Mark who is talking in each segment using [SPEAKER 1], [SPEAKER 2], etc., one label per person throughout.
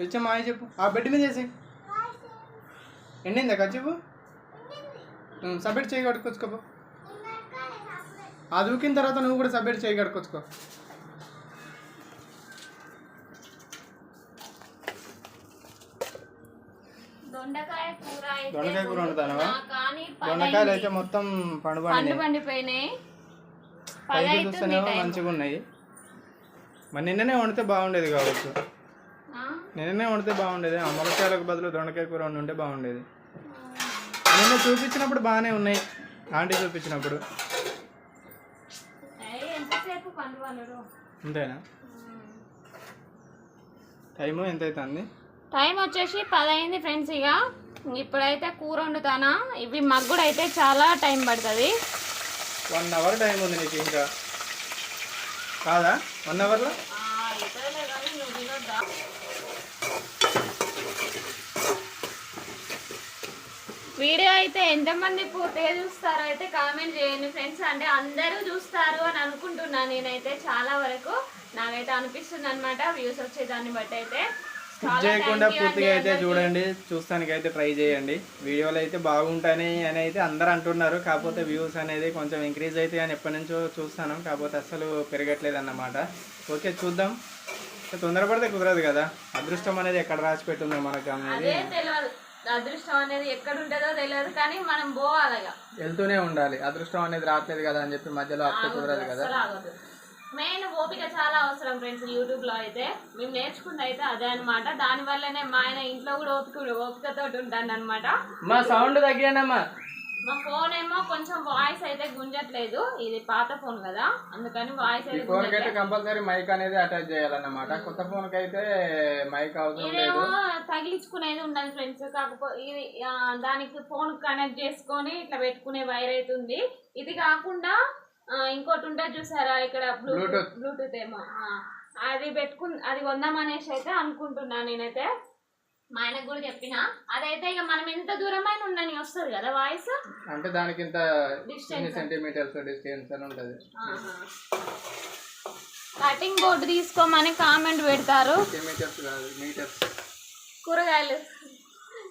[SPEAKER 1] వచ్చా మాయ చెప్పు. ఆ బెడ్ మీద వేసి ఎండిందా చెప్పు సబ్మిట్ చేయి కడుక్కొచ్చుకోపో. అది ఊకిన తర్వాత నువ్వు కూడా సబ్మిట్ చేయి కడుక్కొచ్చుకో.
[SPEAKER 2] దొండకాయ కూర అయితే
[SPEAKER 1] దొండకాయ కూర వండుతానవా? దొండకాయలు. అయితే మొత్తం పండు
[SPEAKER 2] పండిపోయినాయి.
[SPEAKER 1] పైకి చూస్తేనేమో మంచిగా ఉన్నాయి మరి నిన్ననే వండితే బాగుండేది కావచ్చు? నిన్ననే వండితే బాగుండేది. ఆ ములక్కాయలకు బదులు దొండకాయ కూర వండి ఉంటే బాగుండేది. నిన్న చూపించినప్పుడు బాగానే ఉన్నాయి. ఆంటీ చూపించినప్పుడు. అంతేనా? టైము ఎంత అవుతుంది
[SPEAKER 2] టైం వచ్చేసి పది అయింది ఫ్రెండ్స్ ఇక ఇప్పుడైతే కూర వండుతానా? ఇవి మగ్గుడు అయితే చాలా టైం పడుతుంది.
[SPEAKER 1] వన్ అవర్ టైం ఉంది నీకు ఇంకా. కాదా? వన్ అవర్లో?
[SPEAKER 2] వీడియో అయితే ఎంతమంది పూర్తిగా చూస్తారో అయితే కామెంట్ చేయండి ఫ్రెండ్స్. అంటే అందరూ చూస్తారు అని అనుకుంటున్నాను నేనైతే చాలా వరకు. నాకైతే అనిపిస్తుంది అనమాట వ్యూస్ వచ్చేదాన్ని బట్టి అయితే.
[SPEAKER 1] చేయకుండా పూర్తిగా అయితే. చూడండి. చూస్తానికి అయితే ట్రై చేయండి. వీడియోలు అయితే బాగుంటాయి అని అయితే అందరు అంటున్నారు. కాకపోతే వ్యూస్ అనేది కొంచెం ఇంక్రీజ్ అయితే అని ఎప్పటి నుంచో చూస్తాను. కాకపోతే అస్సలు పెరగట్లేదు అన్నమాట. ఓకే చూద్దాం. తొందరపడితే కుదరదు కదా. అదృష్టం అనేది ఎక్కడ రాసి పెట్టుందో మనకు అనేది
[SPEAKER 2] అదృష్టం అనేది ఎక్కడ ఉంటుందో తెలియదు కానీ మనం పోవాలిగా.
[SPEAKER 1] వెళ్తూనే ఉండాలి. అదృష్టం అనేది రావట్లేదు కదా అని చెప్పి మధ్యలో కుదరదు కదా.
[SPEAKER 2] మెయిన్ ఓపిక చాలా అవసరం ఫ్రెండ్స్ యూట్యూబ్లో అయితే. మేము నేర్చుకుంది అయితే అదే అనమాట దాని వల్లనే మా ఆయన ఇంట్లో కూడా ఓపిక ఓపికతో ఉంటాను అనమాట
[SPEAKER 1] మా సౌండ్ తగ్గానమ్మా
[SPEAKER 2] మా ఫోన్ ఏమో కొంచెం వాయిస్ అయితే గుంజట్లేదు. ఇది పాత ఫోన్ కదా. అందుకని వాయిస్ అయితే
[SPEAKER 1] ఫోన్ అయితే కంపల్సరీ మైక్ అనేది అటాచ్ చేయాలన్నమాట. కొత్త ఫోన్కి అయితే మైక్ అవసరం లేదు.
[SPEAKER 2] తగిలించుకునేది ఉండదు ఫ్రెండ్స్ కాకపోతే ఇది దానికి ఫోన్ కనెక్ట్ చేసుకొని ఇట్లా పెట్టుకునే వైర్ అయితే ఉంది. ఇది కాకుండా ఇంకోటి ఉంటుంది చూసారా? ఇక్కడ బ్లూటూత్. బ్లూటూత్ ఏమో. అది పెట్టుకు అది కొందామనేసి అయితే అనుకుంటున్నాను నేనైతే. మా ఆయనకు కూడా చెప్పిన. అదైతే ఇక మనం ఎంత దూరమైన ఉండని వస్తుంది కదా వాయిస్?
[SPEAKER 1] అంటే దానికి ఇంత సెంటీమీటర్స్ డిస్టెన్స్ అని ఉంటది.
[SPEAKER 2] కటింగ్ బోర్డు తీసుకోమని కామెంట్ పెడతారు.
[SPEAKER 1] సెంటీమీటర్స్ కాదు మీటర్స్
[SPEAKER 2] కూరగాయలు.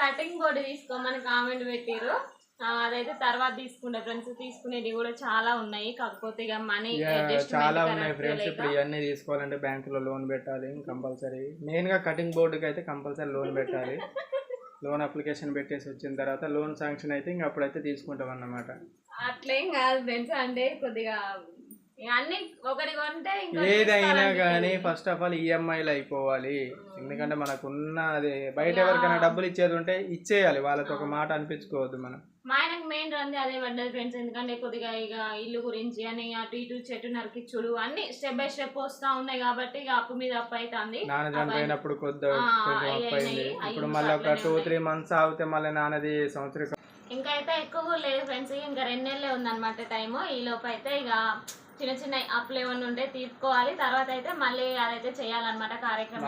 [SPEAKER 2] కటింగ్ బోర్డు తీసుకోమని కామెంట్ పెట్టారు అదైతే తర్వాత తీసుకుంటే ఫ్రెండ్స్ తీసుకునేవి కూడా చాలా ఉన్నాయి. కాకపోతే ఇక మనీ
[SPEAKER 1] చాలా ఉన్నాయి ఫ్రెండ్స్ ఇప్పుడు ఇవన్నీ తీసుకోవాలంటే బ్యాంకులో లోన్ పెట్టాలి కంపల్సరీ. మెయిన్గా కటింగ్ బోర్డుకి అయితే కంపల్సరీ లోన్ పెట్టాలి. లోన్ అప్లికేషన్ పెట్టేసి వచ్చిన తర్వాత లోన్ శాంక్షన్ అయితే ఇంక అప్పుడైతే తీసుకుంటాం అన్నమాట.
[SPEAKER 2] అట్లేం కాదు ఫ్రెండ్స్ అంటే కొద్దిగా
[SPEAKER 1] ఏదైనా. కానీ ఫస్ట్ ఆఫ్ ఆల్ ఈఎంఐలు అయిపోవాలి. ఎందుకంటే మనకున్న అది బయట ఎవరికైనా డబ్బులు ఇచ్చేది ఉంటే ఇచ్చేయాలి. వాళ్ళతో ఒక మాట అనిపించుకోవద్దు మనం.
[SPEAKER 2] మా ఆయనకు మెయిన్ రంది అదే పడ్డది ఫ్రెండ్స్ ఎందుకంటే కొద్దిగా ఇక ఇల్లు గురించి అని అటు ఇటు చెట్టు నరికిచ్చుడు అన్ని స్టెప్ బై స్టెప్ వస్తా ఉన్నాయి కాబట్టి ఇక అప్పు మీద అప్పు అవుతుంది
[SPEAKER 1] నాన్న చనిపోయినప్పుడు కొద్ది
[SPEAKER 2] ఆ,
[SPEAKER 1] కొంచెం
[SPEAKER 2] అయ్యి
[SPEAKER 1] అప్పు అయింది.
[SPEAKER 2] అయినాయి.
[SPEAKER 1] ఇప్పుడు మళ్ళీ ఒక టూ. త్రీ మంత్స్ ఆగితే మళ్ళీ నాన్నది సంవత్సరం.
[SPEAKER 2] ఇంకా అయితే ఎక్కువ లేదు ఫ్రెండ్స్ ఇంకా రెండు నెలలే ఉందన్నమాట టైము ఈ లోపు అయితే ఇక చిన్న చిన్న అప్పులు ఏమన్నా ఉంటే తీర్చుకోవాలి. తర్వాత అయితే మళ్ళీ అదైతే చేయాలన్నమాట కార్యక్రమం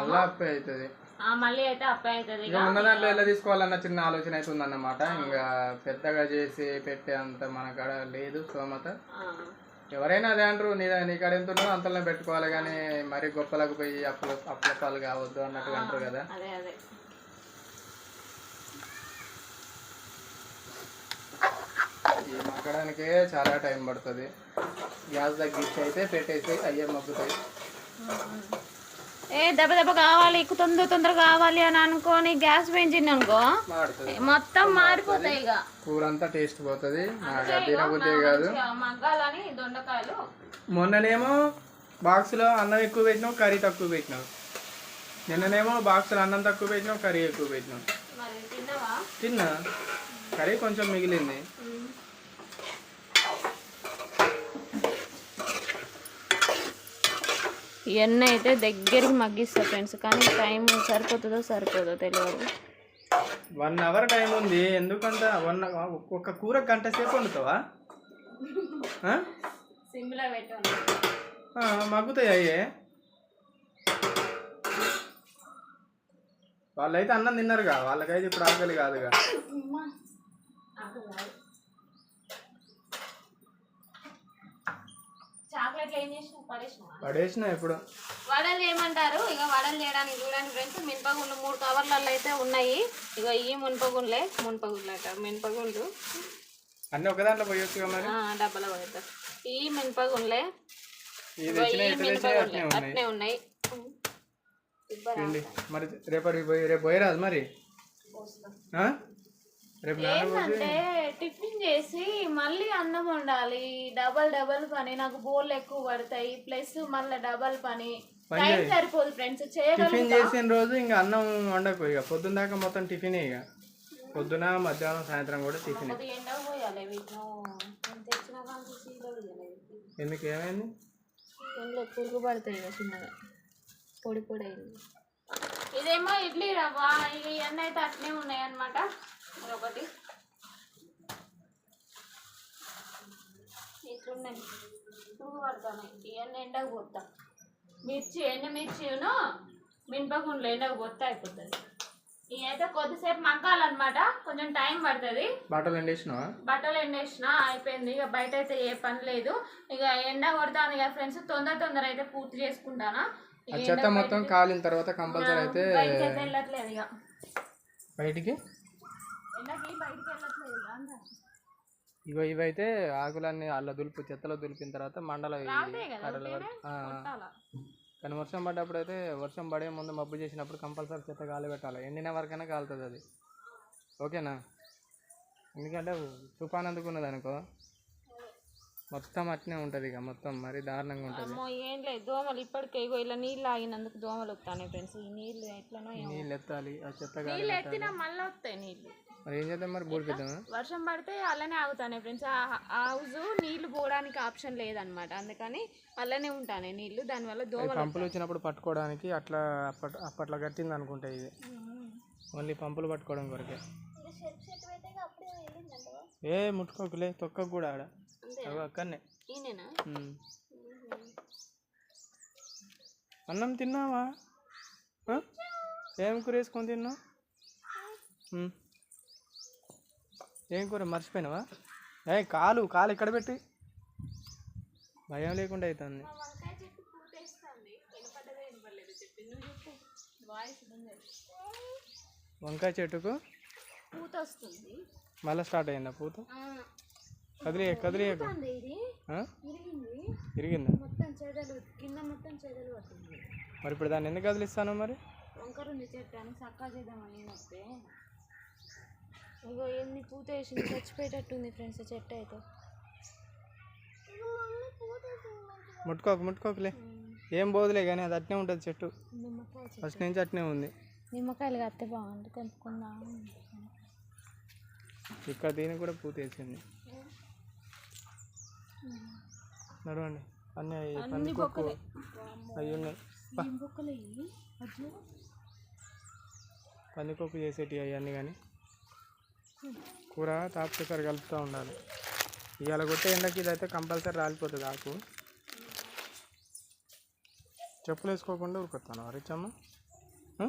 [SPEAKER 1] మళ్ళీ
[SPEAKER 2] అయితే అవుతుంది
[SPEAKER 1] ఇక ఉన్న దాంట్లో ఎలా తీసుకోవాలన్న చిన్న ఆలోచన అయితే ఉందన్నమాట. ఇంకా పెద్దగా చేసి పెట్టే అంత మన కాడ లేదు స్తోమత. ఎవరైనా అదే అంటారు నీ నీ కాడ ఎంత ఉన్నదో అంతలో పెట్టుకోవాలి కానీ మరి గొప్పలకు పోయి అప్పుల అప్పుల పాలు కావద్దు అన్నట్టుగా అంటారు కదా.
[SPEAKER 2] అదే అదే.
[SPEAKER 1] ఈ మగ్గడానికే చాలా టైం పడుతుంది. గ్యాస్ తగ్గించి అయితే పెట్టేసి అయ్యే మగ్గుతాయి.
[SPEAKER 2] ఏ దెబ్బ దెబ్బ కావాలి తొందర తొందర కావాలి అని అనుకొని గ్యాస్ పెంచింది అనుకో. మొత్తం మారిపోతాయి ఇక.
[SPEAKER 1] కూర అంతా టేస్ట్ పోతుంది. కాదు.
[SPEAKER 2] మంచిగా మగ్గాలని దొండకాయలు.
[SPEAKER 1] మొన్ననేమో బాక్స్లో అన్నం ఎక్కువ పెట్టినావు కర్రీ తక్కువ పెట్టినావు. నిన్ననేమో బాక్స్లో అన్నం తక్కువ పెట్టినావు కర్రీ ఎక్కువ పెట్టినావు. తిన్నా. కర్రీ కొంచెం మిగిలింది.
[SPEAKER 2] ఇవన్నీ అయితే దగ్గరికి మగ్గిస్తా ఫ్రెండ్స్ కానీ టైం సరిపోతుందో సరిపోదో తెలియదు
[SPEAKER 1] వన్ అవర్ టైం ఉంది ఎందుకంత వన్ ఒక్క కూర గంట సేపు వండుతావా? మగ్గుతాయి అయ్యే. వాళ్ళైతే అన్నం తిన్నారుగా వాళ్ళకైతే ఇప్పుడు ఆకలి కాదుగా
[SPEAKER 2] చాక్లెట్లు ఏం చేసినా పడేసిన
[SPEAKER 1] ఇప్పుడు.
[SPEAKER 2] వడలు ఏమంటారు? ఇక వడలు చేయడానికి చూడండి ఫ్రెండ్స్ మినపగుండ్లు మూడు కవర్లలో అయితే ఉన్నాయి. ఇక ఈ మునపగుండ్లే మునపగుండ్లు అంటారు మినపగుండ్లు
[SPEAKER 1] అన్నీ ఒక దాంట్లో పోయొచ్చుగా మరి?
[SPEAKER 2] డబ్బాలో ఈ మినపగుండ్లే ఈ
[SPEAKER 1] అట్నే ఉన్నాయి. మరి రేపటి పోయి రేపు పోయరాదు మరి?
[SPEAKER 2] ఏంటంటే టిఫిన్ చేసి మళ్ళీ అన్నం వండాలి. డబల్ డబల్ పని. నాకు బోర్లు ఎక్కువ పడతాయి. ప్లస్ మళ్ళీ డబల్ పని. టైం సరిపోదు ఫ్రెండ్స్.
[SPEAKER 1] టిఫిన్ చేసిన రోజు ఇంకా అన్నం వండకు ఇక. పొద్దున్న దాకా మొత్తం టిఫినే ఇక. పొద్దున మధ్యాహ్నం సాయంత్రం కూడా టిఫిన్. ఎందుకు ఏమైంది?
[SPEAKER 2] పురుగు పడతాయి చిన్నగా. పొడి పొడి అయింది. ఇదేమో ఇడ్లీ రవ్వ. ఇవన్నీ అయితే అట్నే ఉన్నాయి అనమాట ఒకటి ఇట్లున్నాయి పురుగు పడతాయి ఇవన్నీ ఎండకు పోతా. మిర్చి ఎండు మిర్చిను మినపగుండ్లు ఎండకు పోతే అయిపోతుంది. ఇవైతే కొద్దిసేపు మగ్గాలన్నమాట. కొంచెం టైం పడుతుంది.
[SPEAKER 1] బట్టలు ఎండేసినావా?
[SPEAKER 2] బట్టలు ఎండేసిన అయిపోయింది. ఇక బయట అయితే ఏ పని లేదు. ఇక ఎండ కొడతాను ఇక ఫ్రెండ్స్ తొందర తొందర అయితే పూర్తి చేసుకుంటానా.
[SPEAKER 1] చెత్త మొత్తం కాలిన తర్వాత కంపల్సరీ అయితే
[SPEAKER 2] వెళ్ళట్లేదు ఇక.
[SPEAKER 1] బయటికి
[SPEAKER 2] ఎండకి బయటకి వెళ్ళట్లేదు ఇక అంతా
[SPEAKER 1] ఇగో ఇవైతే ఆకులన్నీ అల్ల దులుపు చెత్తలో దులిపిన తర్వాత మండల. కానీ వర్షం పడ్డప్పుడు అయితే వర్షం పడే ముందు మబ్బు చేసినప్పుడు కంపల్సరీ చెత్త గాలి పెట్టాలి. ఎండిన వరకైనా కాలుతుంది అది. ఓకేనా? ఎందుకంటే తుఫాన్ అందుకున్నది అనుకో. మొత్తం అట్నే ఉంటుంది ఇక మొత్తం మరి దారుణంగా ఉంటుంది.
[SPEAKER 2] అమ్మో ఏం లేదు. దోమలు ఇప్పటికే ఇగో ఇలా నీళ్ళు ఆగినందుకు దోమలు వస్తాయి ఫ్రెండ్స్. ఈ నీళ్ళు ఎట్లనో ఏమో.
[SPEAKER 1] నీళ్ళు ఎత్తాలి ఆ చెత్త గాలి
[SPEAKER 2] నీళ్ళు ఎత్తినా మళ్ళీ వస్తాయి నీళ్ళు.
[SPEAKER 1] మరి ఏం చేద్దాం మరి బూడిపిద్దామా
[SPEAKER 2] వర్షం పడితే అలానే ఆగుతానే ఫ్రెండ్స్. ఆ హౌస్ నీళ్ళు పోవడానికి ఆప్షన్ లేదనమాట అందుకని అలానే ఉంటానే నీళ్ళు దానివల్ల దోమలు
[SPEAKER 1] పంపులు వచ్చినప్పుడు పట్టుకోవడానికి అట్లా అప్పట్ అప్పట్లో కట్టింది అనుకుంటా ఇది. ఓన్లీ పంపులు పట్టుకోవడం కొరకే. ఏ ముట్టుకోకులే తొక్కకు కూడా ఆడ. అవి అక్కడనే. అన్నం తిన్నావా? ఏం కూర వేసుకొని తిన్నావు? ఉమ్. ఏం కూర? మర్చిపోయినావా? ఏ కాలు కాలు ఇక్కడ పెట్టి? భయం లేకుండా అవుతుంది
[SPEAKER 2] వంకాయ
[SPEAKER 1] చెట్టుకు?
[SPEAKER 2] పూత వస్తుంది.
[SPEAKER 1] మళ్ళీ స్టార్ట్ అయిందా పూత? కదిలే ఆ?
[SPEAKER 2] ఇరిగింది.
[SPEAKER 1] ఇరిగిందా?
[SPEAKER 2] మొత్తం చెదలు కింద మొత్తం చెదలు పట్టింది
[SPEAKER 1] మరి ఇప్పుడు దాన్ని ఎందుకు కదిలిస్తాను మరి?
[SPEAKER 2] వంకర ఉంది చెట్టు అని చక్కా చేద్దామని వస్తే. ఇగో ఎన్ని పూత వేసింది చచ్చిపోయేటట్టుంది ఫ్రెండ్స్ చెట్టు అయితే.
[SPEAKER 1] ముట్టుకోకు ముట్టుకోకులే. ఏం పోదులే కానీ అది అట్నే ఉంటుంది చెట్టు. ఫస్ట్ నుంచి అట్నే ఉంది.
[SPEAKER 2] నిమ్మకాయలు కడితే బాగుంది కొనుక్కుందాం.
[SPEAKER 1] ఇక్కడ దీనికి కూడా పూత వేసింది. నడవండి. అన్నీ అవి పందికొక్కు అవి ఉన్నాయి.
[SPEAKER 2] బొక్కలు
[SPEAKER 1] పందికొక్కు చేసేటివి అవన్నీ కానీ. కూర తాపకసారి కలుపుతూ ఉండాలి. ఇవాళ కొట్టే ఎండకి ఇదైతే కంపల్సరీ రాలిపోతుంది ఆకు. చెప్పులు వేసుకోకుండా ఉరుకొస్తాను రిచమ్మ ఆ?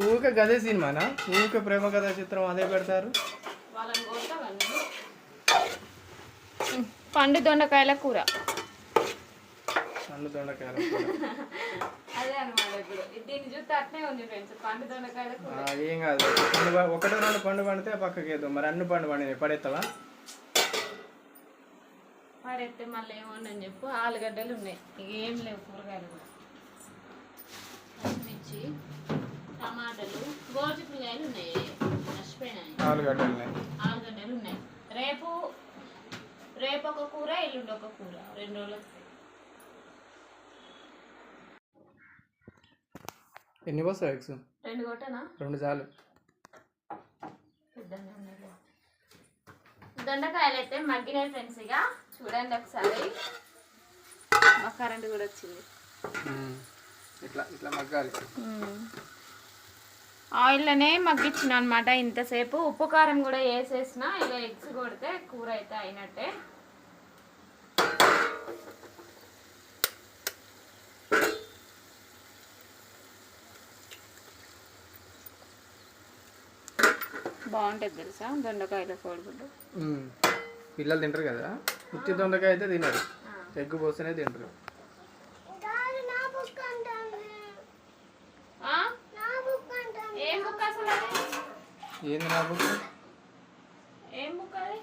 [SPEAKER 1] ఊరికే గదే సినిమానా? ఊరికే ప్రేమ కథా చిత్రం అదే పెడతారు?
[SPEAKER 2] పండు దొండకాయల కూర.
[SPEAKER 1] నన్ను దొండకాయలు కూర.
[SPEAKER 2] అదే అనమాట ఇప్పుడు. దీన్ని చూస్తే అట్నే ఉంది ఫ్రెండ్స్ పండు దొండకాయల కూర.
[SPEAKER 1] ఆ, ఏం కాదు. పండు ఒకటో రెండు పండు పండితే పక్కకి వేద్దాం. మరి అన్ని పండు పండినాయి? పడేస్తావా
[SPEAKER 2] పడేస్తే మళ్ళీ ఏమోనని చెప్పు. ఆలుగడ్డలు ఉన్నాయి. ఇక ఏం లేవు కూరగాయలు కూడా. పచ్చిమిర్చి టమాటాలు గోరుచిక్కుడుకాయలు ఉన్నాయి. మర్చిపోయినాయి
[SPEAKER 1] ఆలుగడ్డలున్నాయి
[SPEAKER 2] ఆలుగడ్డలు ఉన్నాయి. ఒక కూర ఎల్లుండి ఒక కూర రెండు రోజులకు
[SPEAKER 1] ఎన్ని వస్తావు ఎగ్స్?
[SPEAKER 2] రెండు కొట్టనా?
[SPEAKER 1] రెండు చాలు.
[SPEAKER 2] దొండకాయలు అయితే మగ్గినాయి ఫ్రెండ్స్ ఇక. చూడండి ఒకసారి. మా కరెంట్ కూడా వచ్చింది.
[SPEAKER 1] ఇట్లా ఇట్లా మగ్గాలి.
[SPEAKER 2] ఆయిల్లోనే మగ్గించిన అనమాట ఇంతసేపు. ఉప్పు కారం కూడా వేసేసిన ఇక ఎగ్స్ కొడితే కూర అయితే అయినట్టే. బాగుంటుంది తెలుసా? దొండకాయల కోడిగుడ్డు.
[SPEAKER 1] పిల్లలు తింటారు కదా? ఉత్తి దొండకాయ అయితే తినరు. ఎగ్ పోస్తేనే తింటారు? ఏంది నా బుక్?
[SPEAKER 2] ఏం బుక్ అది?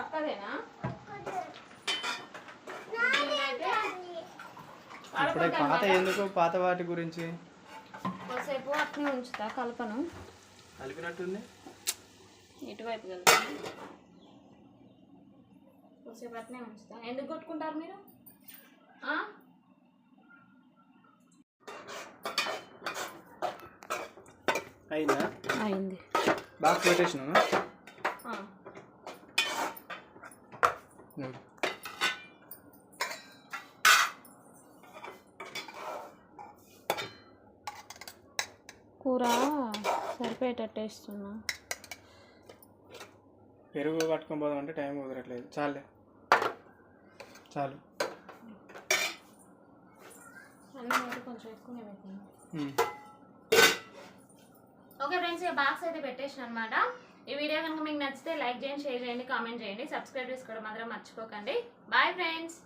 [SPEAKER 2] అక్కదేనా?
[SPEAKER 1] ఇప్పుడే పాత ఎందుకు? పాత వాటి గురించి?
[SPEAKER 2] కొద్దిసేపు అట్నే ఉంచుతా కలపను.
[SPEAKER 1] కలిపినట్టుంది?
[SPEAKER 2] ఇటువైపు కలపను కొద్దిసేపు అట్నే ఉంచుతా. ఎందుకు కొట్టుకుంటారు మీరు?
[SPEAKER 1] అయిందా?
[SPEAKER 2] అయింది.
[SPEAKER 1] బాక్స్ పెట్టేసినావు
[SPEAKER 2] ఆ. కూర సరిపోయేటట్టు వేస్తున్నా
[SPEAKER 1] పెరుగు పట్టుకొని పోదాం అంటే టైం కుదరట్లేదు. చాలే. చాలు
[SPEAKER 2] కొంచెం ఎక్కువనే. ఓకే ఫ్రెండ్స్ ఇక బాక్స్ అయితే పెట్టేసిన అనమాట ఈ వీడియో కనుక మీకు నచ్చితే లైక్ చేయండి షేర్ చేయండి కామెంట్ చేయండి. సబ్స్క్రైబ్ చేసుకోవడం మాత్రం మర్చిపోకండి. Bye friends.